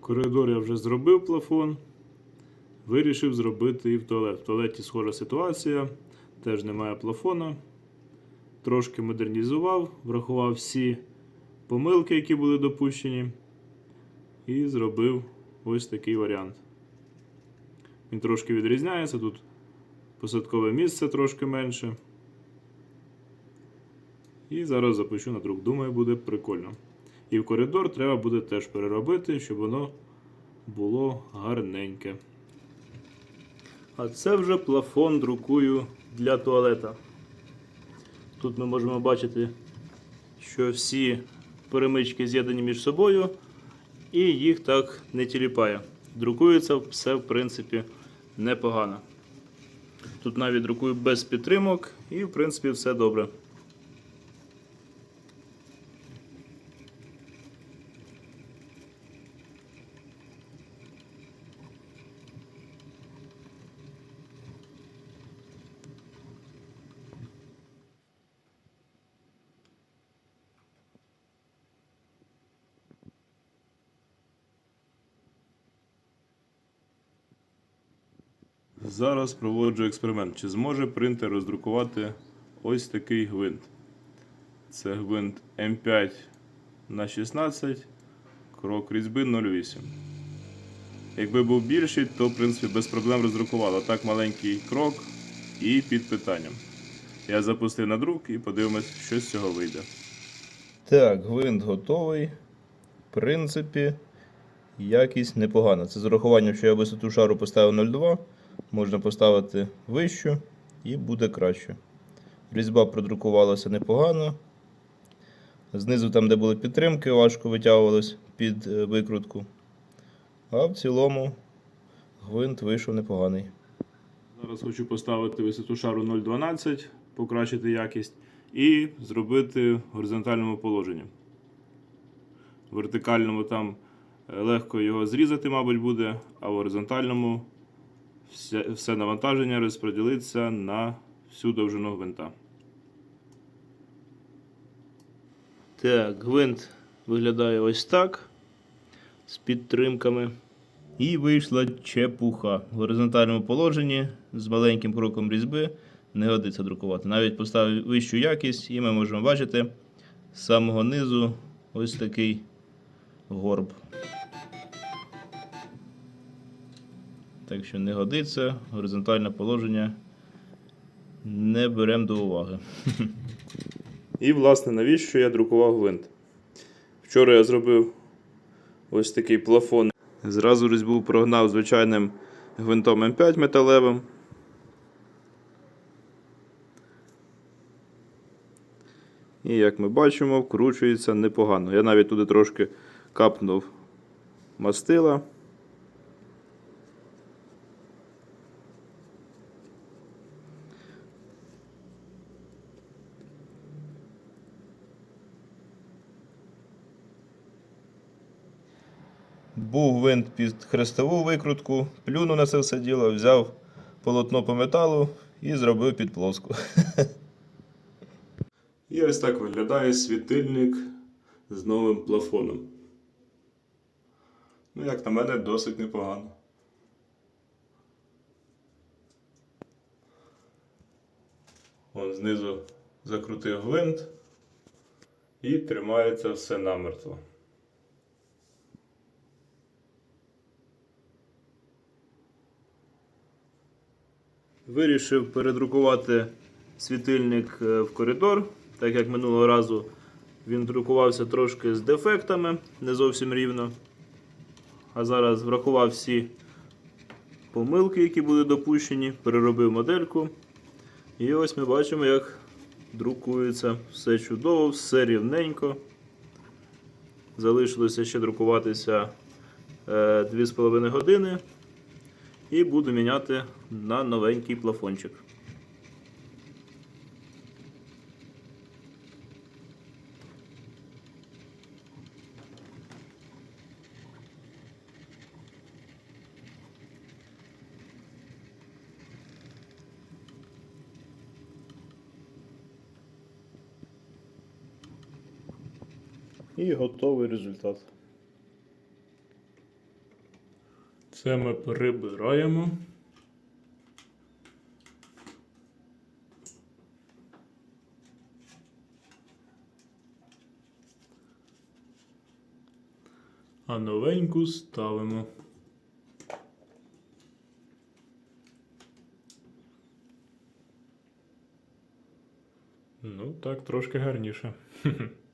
коридор я вже зробив плафон. Вирішив зробити і в туалет. В туалеті схожа ситуація, теж немає плафона. Трошки модернізував, врахував всі помилки, які були допущені, і зробив ось такий варіант. Він трошки відрізняється, тут посадкове місце трошки менше. І зараз запущу на друк. Думаю, буде прикольно. І в коридор треба буде теж переробити, щоб воно було гарненьке. А це вже плафон друкую для туалета. Тут ми можемо бачити, що всі перемички з'єднані між собою, і їх так не тіліпає. Друкується все, в принципі, непогано. Тут навіть друкую без підтримок, і, в принципі, все добре. Зараз проводжу експеримент. Чи зможе принтер роздрукувати ось такий гвинт? Це гвинт М5 на 16, крок різьби 0,8. Якби був більший, то в принципі без проблем роздрукував. А так маленький крок і під питанням. Я запустив на друк і подивимось, що з цього вийде. Так, гвинт готовий. В принципі, якість непогана. Це з урахуванням, що я висоту шару поставив 0,2. Можна поставити вищу і буде краще. Різьба продрукувалася непогано. Знизу, там, де були підтримки, важко витягувалось під е, викрутку. А в цілому гвинт вийшов непоганий. Зараз хочу поставити висоту шару 0,12, покращити якість і зробити в горизонтальному положенні. В вертикальному там е, легко його зрізати, мабуть, буде, а в горизонтальному все, навантаження розподілиться на всю довжину гвинта. Так, гвинт виглядає ось так. З підтримками. І вийшла чепуха. В горизонтальному положенні з маленьким кроком різьби не годиться друкувати. Навіть поставив вищу якість, і ми можемо бачити з самого низу ось такий горб. Так що не годиться, горизонтальне положення не беремо до уваги. І, власне, навіщо я друкував гвинт? Вчора я зробив ось такий плафон. Зразу різьбу прогнав звичайним гвинтом М5 металевим. І як ми бачимо, вкручується непогано. Я навіть туди трошки капнув мастила. Був винт під хрестову викрутку, плюнув на це все діло, взяв полотно по металу і зробив під плоску. І ось так виглядає світильник з новим плафоном. Ну, як на мене, досить непогано. Вон знизу закрутив гвинт і тримається все намертво. Вирішив передрукувати світильник е, в коридор, так як минулого разу він друкувався трошки з дефектами, не зовсім рівно. А зараз врахував всі помилки, які були допущені, переробив модельку. І ось ми бачимо, як друкується все чудово, все рівненько. Залишилося ще друкуватися е, 2,5 години. І буду міняти на новенький плафончик. І готовий результат. Це ми прибираємо. А новеньку ставимо. Ну, так, трошки гарніше.